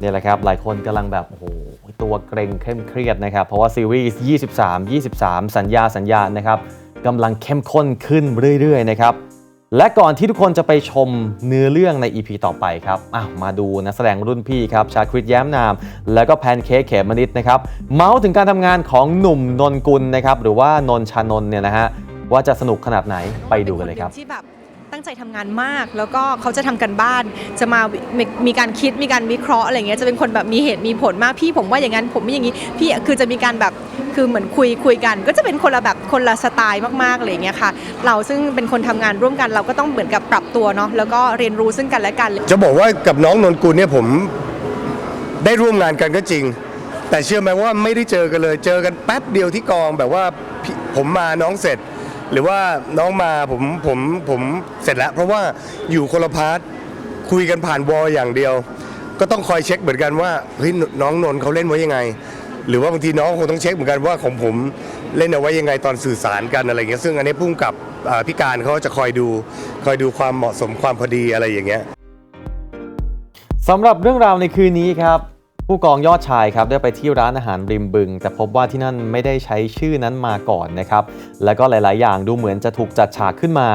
เนี่ยแหละครับหลายคนกำลังแบบโอ้โหตัวเกรงเข้มเครียดนะครับ เพราะว่าซีรีส์23 23 สัญญาสัญญานะครับกำลังเข้มข้นขึ้นเรื่อยๆนะครับและก่อนที่ทุกคนจะไปชมเนื้อเรื่องใน EP ต่อไปครับมาดูนักแสดงรุ่นพี่ครับ ชาคริตแย้มนาม แล้วก็แพนเค้กเขมมนิดนะครับ เมาส์ถึงการทำงานของหนุ่มนนกุลนะครับ หรือว่านนชานนเนี่ยนะฮะ ว่าจะสนุกขนาดไหนไปดูกันเลยครับที่แบบ ตั้งใจทำงานมาก แล้วก็เขาจะทำกันบ้าน จะมามีการคิดมีการวิเคราะห์อะไรเงี้ยจะเป็นคนแบบมีเหตุมีผลมากพี่ผมว่าอย่างนั้นผมไม่อย่างนี้พี่คือจะมีการแบบคือเหมือนคุยคุยกัน ก็จะเป็นคนละแบบคนละสไตล์มากๆอะไรเงี้ยค่ะ เราซึ่งเป็นคนทำงานร่วมกันเราก็ต้องเหมือนกับปรับตัวเนาะแล้วก็เรียนรู้ซึ่งกันและกัน จะบอกว่ากับน้องนนกุลเนี่ยผมได้ร่วมงานกันก็จริง แต่เชื่อไหมว่าไม่ได้เจอกันเลย เจอกันแป๊บเดียวที่กองแบบว่าผมมาน้องเสร็จ หรือว่าน้องมาผมผมผมเสร็จแล้ว เพราะว่าอยู่คนละพาร์ทคุยกันผ่านวอลอย่างเดียว ก็ต้องคอยเช็คเหมือนกันว่าเฮ้ยน้องนนท์เขาเล่นไว้ยังไง หรือว่าบางทีน้องคงต้องเช็คเหมือนกันว่าของผมเล่นเอาไว้ยังไงตอนสื่อสารกันอะไรอย่างเงี้ยซึ่งอันนี้พุ่งกับพี่การเขาจะคอยดูคอยดูความเหมาะสมความพอดีอะไรอย่างเงี้ยสำหรับเรื่องราวในคืนนี้ครับ ผู้กองยอดชายครับได้ไปที่ร้านอาหารริมบึง แต่พบว่าที่นั่นไม่ได้ใช้ชื่อนั้นมาก่อนนะครับ แล้วก็หลาย ๆ อย่างดูเหมือนจะถูกจัดฉากขึ้นมา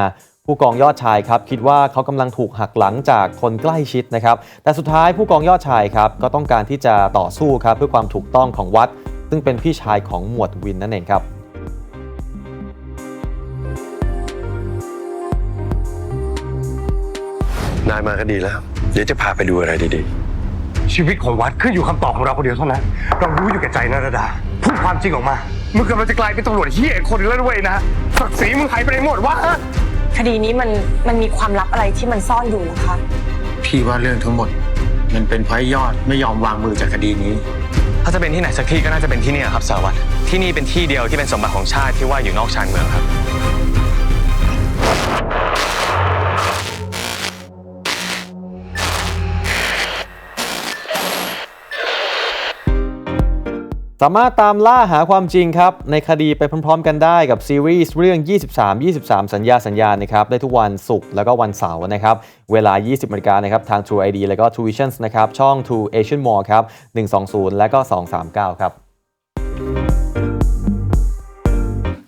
ผู้กองยอดชายครับคิดว่าเขากำลังถูกหักหลังจากคนใกล้ชิดนะครับ แต่สุดท้ายผู้กองยอดชายครับก็ต้องการที่จะต่อสู้ครับเพื่อความถูกต้องของวัด ซึ่งเป็นพี่ชายของหมวดวินนั่นเองครับนายมาก็ดีแล้ว เดี๋ยวจะพาไปดูอะไรดี ชีวิตของวัดขึ้นอยู่คำตอบของเราคนเดียวเท่านั้น เรารู้อยู่แก่ใจนะระดา พูดความจริงออกมา มึงกำลังจะกลายเป็นตำรวจเฮี้ยอีกคนนึงแล้วด้วยนะ ศักดิ์ศรีมึงหายไปไหนหมดวะคดีนี้มันมันมีความลับอะไรที่มันซ่อนอยู่เหรอคะ พี่ว่าเรื่องทั้งหมด มันเป็นเพราะไอ้ยอดไม่ยอมวางมือจากคดีนี้ ถ้าจะเป็นที่ไหนสักที่ก็น่าจะเป็นที่นี่ครับสารวัตรที่นี่เป็นที่เดียวที่เป็นสมบัติของชาติที่ว่าอยู่นอกชานเมืองครับ สามารถตามล่าหาความจริงครับ ในคดีไปพร้อมๆ กันได้กับซีรีส์เรื่อง 23 23 สัญญาสัญญานะครับ ได้ทุกวันศุกร์แล้วก็วันเสาร์นะครับ เวลา 20นาฬิกานะครับทาง True ID แล้วก็ True Visions นะครับ ช่อง True Asian Mall ครับ 120 และก็ 239 ครับ